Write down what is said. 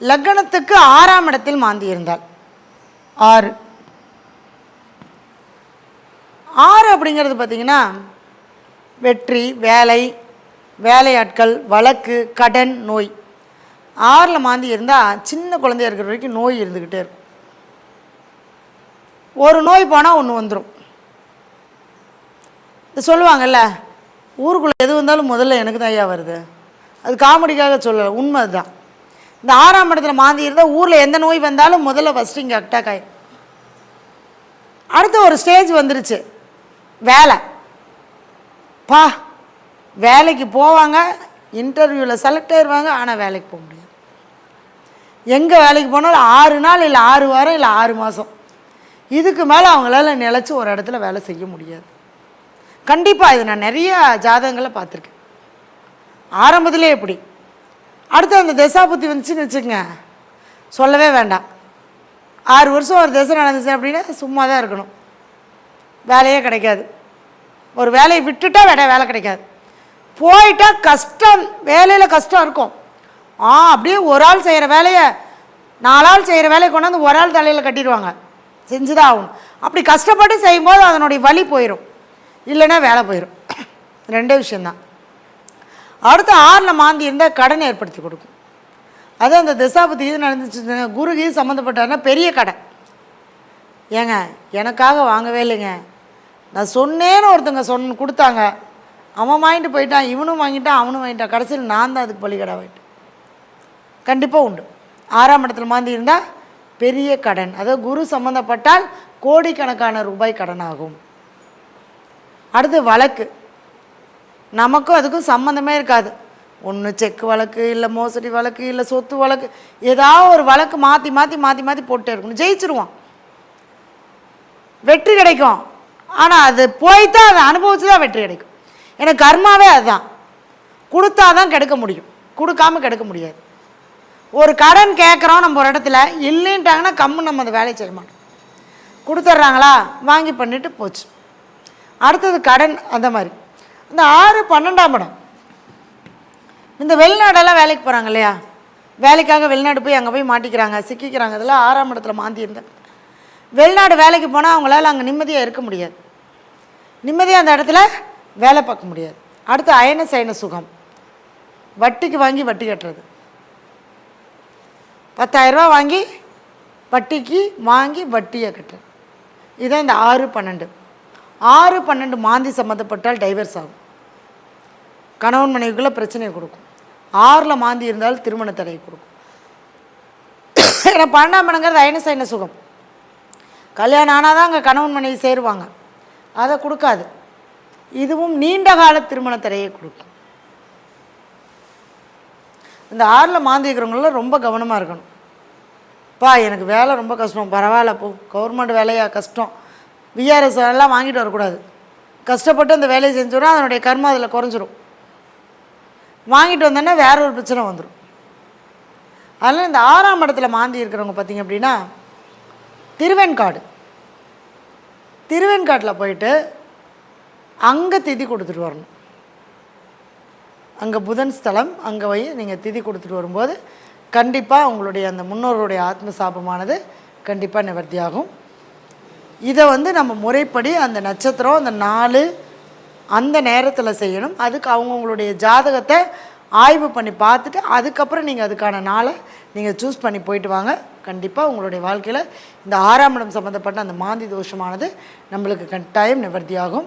லக்னத்துக்கு ஆறாம் இடத்தில் மாந்தி இருந்தால் ஆறு. ஆறு அப்படிங்கிறது பார்த்திங்கன்னா வெற்றி வேலை வேலையாட்கள் வழக்கு கடன் நோய். ஆறில் மாந்தி இருந்தால் சின்ன குழந்தையா இருக்கிற வரைக்கும் நோய் இருந்துக்கிட்டே இருக்கும். ஒரு நோய் போனால் ஒன்று வந்துடும் இது சொல்லுவாங்கல்ல ஊருக்குள்ளே எது வந்தாலும் முதல்ல எனக்கு தான் ஐயா வருது. அது காமெடிக்காக சொல்லலை உண்மை அதுதான். இந்த ஆறாம் இடத்துல மாந்தி இருந்தால் ஊரில் எந்த நோய் வந்தாலும் முதல்ல ஃபஸ்ட்டு இங்கே அட்டாக் ஆகிடும் அடுத்து ஒரு ஸ்டேஜ் வந்துருச்சு. வேலை. பா வேலைக்கு போவாங்க இன்டர்வியூவில் செலக்ட் ஆயிடுவாங்க ஆனால் வேலைக்கு போக முடியாது. எங்கே வேலைக்கு போனாலும் ஆறு நாள் இல்லை ஆறு வாரம் இல்லை ஆறு மாதம் இதுக்கு மேலே அவங்களால நிலச்சி ஒரு இடத்துல வேலை செய்ய முடியாது. கண்டிப்பாக இது நான் நிறைய ஜாதகங்களை பார்த்துருக்கேன். ஆரம்பத்திலே எப்படி? அடுத்து அந்த தசாபுத்தி வந்துச்சுன்னு வச்சுக்கோங்க. சொல்லவே வேண்டாம். ஆறு வருஷம் ஒரு தசை நடந்துச்சு அப்படின்னா சும்மா தான் இருக்கணும். வேலையே கிடைக்காது. ஒரு வேலையை விட்டுட்டா வேட வேலை கிடைக்காது. போயிட்டால் கஷ்டம் வேலையில் கஷ்டம் இருக்கும். ஆ அப்படியே ஒரு ஆள் செய்கிற வேலையை நாலாள் செய்கிற வேலையை கொண்டாந்து ஒரு ஆள் தலையில் கட்டிடுவாங்க. செஞ்சு தான் ஆகணும். அப்படி கஷ்டப்பட்டு செய்யும்போது அதனுடைய வலி போயிடும் இல்லைன்னா வேலை போயிடும் ரெண்டே விஷயந்தான் அடுத்து ஆறில் மாந்தி இருந்தால் கடன் ஏற்படுத்தி கொடுக்கும். அது அந்த திசாபதி இது நடந்துச்சு. குருகி சம்மந்தப்பட்டாருன்னா பெரிய கடன் ஏங்க எனக்காக வாங்கவே இல்லைங்க. நான் சொன்னேன்னு ஒருத்தங்க சொன்ன கொடுத்தாங்க. அவன் வாங்கிட்டு போயிட்டான் இவனும் வாங்கிட்டான் அவனும் வாங்கிட்டான். கடைசியில் நான் தான் அதுக்கு பள்ளிக்கடை வாங்கிட்டேன் கண்டிப்பாக உண்டு. ஆறாம் இடத்துல மாந்தி இருந்தால் பெரிய கடன். அதாவது குரு சம்மந்தப்பட்டால் கோடிக்கணக்கான ரூபாய் கடன் ஆகும் அடுத்து வழக்கு. நமக்கும் அதுக்கும் சம்மந்தமே இருக்காது. ஒன்று செக் வழக்கு இல்லை மோசடி வழக்கு இல்லை சொத்து வழக்கு ஏதாவது ஒரு வழக்கு மாற்றி மாற்றி மாற்றி மாற்றி போட்டே இருக்கணும். ஜெயிச்சிருவான் வெற்றி கிடைக்கும். ஆனால் அது போய்த்தான் அதை அனுபவிச்சு தான் வெற்றி கிடைக்கும். எனக்கு கர்மாவே அதுதான். கொடுத்தா தான் கெடுக்க முடியும். கொடுக்காம கெடுக்க முடியாது. ஒரு கடன் கேட்குறோம் நம்ம ஒரு இடத்துல இல்லைன்ட்டாங்கன்னா கம்மு நம்ம அந்த வேலையை செய்ய மாட்டோம். கொடுத்துட்றாங்களா? வாங்கி பண்ணிட்டு போச்சு. அடுத்தது கடன் அந்த மாதிரி. இந்த ஆறு பன்னெண்டாம் இடம். இந்த வெளிநாடெல்லாம் வேலைக்கு போகிறாங்க இல்லையா? வேலைக்காக வெளிநாடு போய் அங்கே போய் மாட்டிக்கிறாங்க சிக்கிக்கிறாங்க. இதெல்லாம் ஆறாம் இடத்துல மாந்திருந்தேன் வெளிநாடு வேலைக்கு போனால் அவங்களால அங்கே நிம்மதியாக இருக்க முடியாது. நிம்மதியாக அந்த இடத்துல வேலை பார்க்க முடியாது. அடுத்து அயன சயன சுகம். வட்டிக்கு வாங்கி வட்டி கட்டுறது. பத்தாயிரரூபா வாங்கி வட்டிக்கு வாங்கி வட்டியை கட்டுறது. இதுதான் இந்த ஆறு பன்னெண்டு. ஆறு பன்னெண்டு மாந்தி சம்மந்தப்பட்டால் டைவர்ஸ் ஆகும். கணவன் மனைவிக்குள்ளே பிரச்சனையை கொடுக்கும். ஆறில் மாந்தி இருந்தால் திருமண தடையை கொடுக்கும். ஏன்னா பன்னெண்டாம் மனங்கிறது அயனசைன சுகம். கல்யாணம் ஆனால் தான் அங்கே கணவன் மனைவி சேருவாங்க. அதை கொடுக்காது. இதுவும் நீண்ட கால திருமண தடையை கொடுக்கும். இந்த ஆறில் மாந்தி இருக்கிறவங்களாம் ரொம்ப கவனமாக இருக்கணும். பா எனக்கு வேலை ரொம்ப கஷ்டம். பரவாயில்ல போ. கவர்மெண்ட் வேலையாக கஷ்டம். விஆர்எஸ் எல்லாம் வாங்கிட்டு வரக்கூடாது. கஷ்டப்பட்டு அந்த வேலையை செஞ்சோன்னா அதனுடைய கர்மம் அதில் குறைஞ்சிரும். வாங்கிட்டு வந்தோன்னா வேற ஒரு பிரச்சனை வந்துடும் அதனால் இந்த ஆறாம் இடத்துல மாந்தி இருக்கிறவங்க பார்த்தீங்க அப்படின்னா திருவெண்காடு. திருவெண்காட்டில் போயிட்டு அங்கே திதி கொடுத்துட்டு வரணும். அங்கே புதன் ஸ்தலம் அங்கே போய் நீங்கள் திதி கொடுத்துட்டு வரும்போது கண்டிப்பாக உங்களுடைய அந்த முன்னோர்களுடைய ஆத்ம சாபமானது கண்டிப்பாக நிவர்த்தியாகும். இதை வந்து நம்ம முறைப்படி அந்த நட்சத்திரம் அந்த நாலு அந்த நேரத்தில் செய்யணும். அதுக்கு அவங்கவுங்களுடைய ஜாதகத்தை ஆய்வு பண்ணி பார்த்துட்டு அதுக்கப்புறம் நீங்கள் அதுக்கான நாளை நீங்கள் சூஸ் பண்ணி போயிட்டு வாங்க. கண்டிப்பாக உங்களுடைய வாழ்க்கையில் இந்த ஆறாம் இடம் சம்மந்தப்பட்ட அந்த மாந்தி தோஷமானது நம்மளுக்கு கட்டாயம் நிவர்த்தியாகும்.